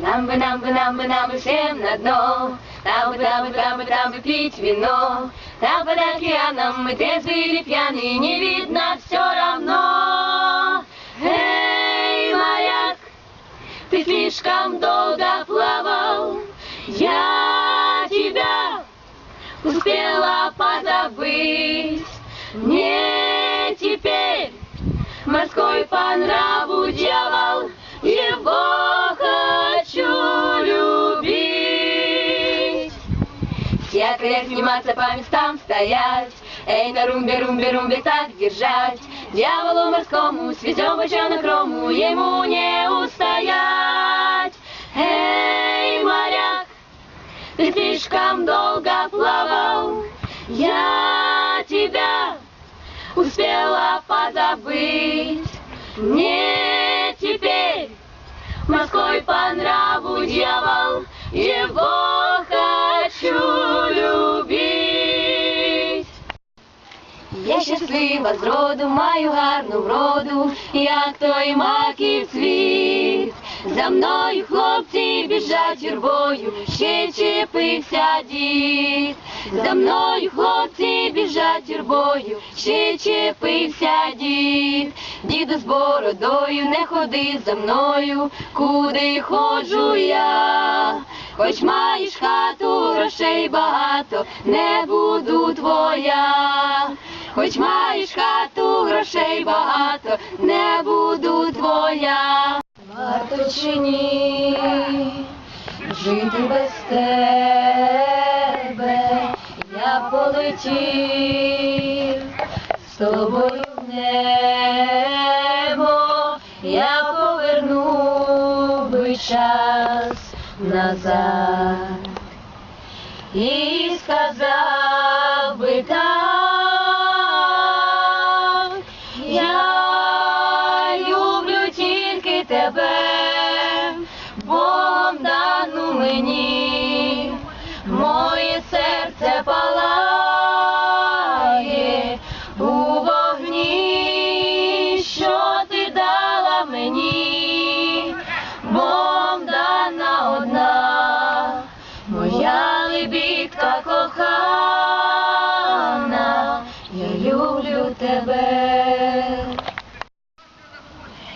Нам бы, нам бы, нам бы, нам бы всем на дно. Там бы, там бы, там бы, там бы пить вино. Там под океаном мы трезвые или пьяные, не видно все равно. Эй, моряк, ты слишком долго плавал. Я тебя успела позабыть. Мне теперь морской по нраву дьявол, якоря сниматься по местам стоять, Эй, на румбе, румбе, румбе так держать. Дьяволу морскому свезем бочонок рому, ему не устоять. Эй, моряк, ты слишком долго плавал, я тебя успела позабыть. Мне теперь морской по нраву дьявол, его щаслива з роду, маю гарну вроду, як той маків цвіт. За мною хлопці біжать юрбою, ще чепився дід. За мною хлопці біжать юрбою, ще чепився дід. Діду з бородою, не ходи за мною, куди ходжу я. Хоч маєш хату, грошей багато, не буду твоя. Хоч маєш хату, грошей багато, не буду твоя. Варто чи ні? Жити без тебе, я полетів з тобою в небо, я поверну би час назад і сказав би так, тебе.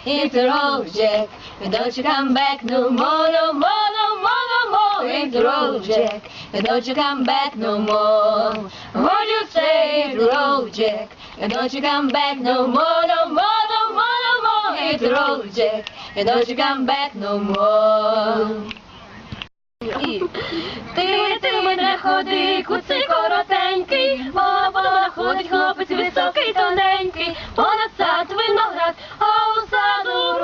It's a road jack, don't you come back no more, no more, no more, no more. It's a road jack, don't you come back no more. What you say, it's a road jack, don't you come back no more, no more, no more, no more. It's a road jack, don't you come back no more. Ти, ти мене ходи, куци коротенький, мама ходить хлопець тоненький, понад сад виноград, а у саду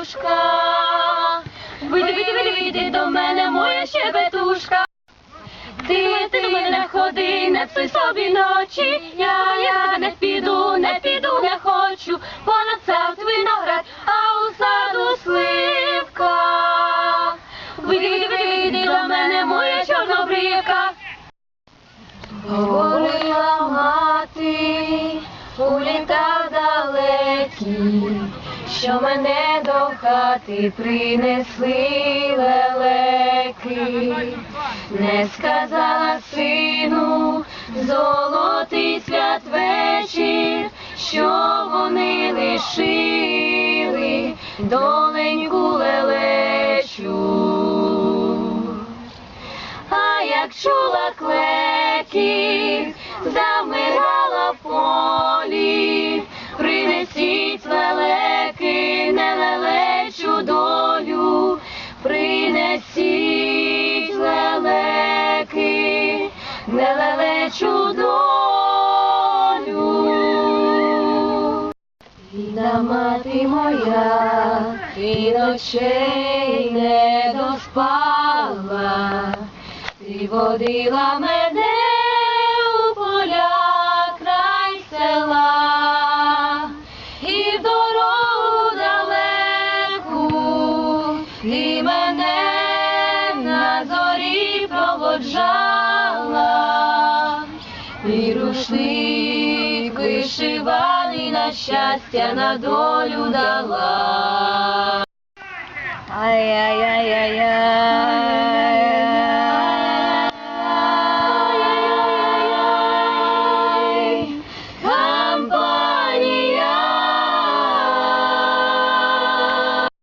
рушка. Вийди, вийди, вийди, вийди до мене, моя щебетушка. Ти, ти мене ходи, не псуй собі ночі, я, я не піду, не піду, не хочу, понад сад виноград, а що мене до хати принесли лелеки, не сказала сину золотий святвечір, що вони лишили доленьку лелечу. А як чула клекіт, принесіть лелеки, не лелечу долю. Мати моя, і ночей не доспала, ти водила мене і дорогу далеку, ти мене на щастя, на долю дала. Ай-яй-яй-яй-яй.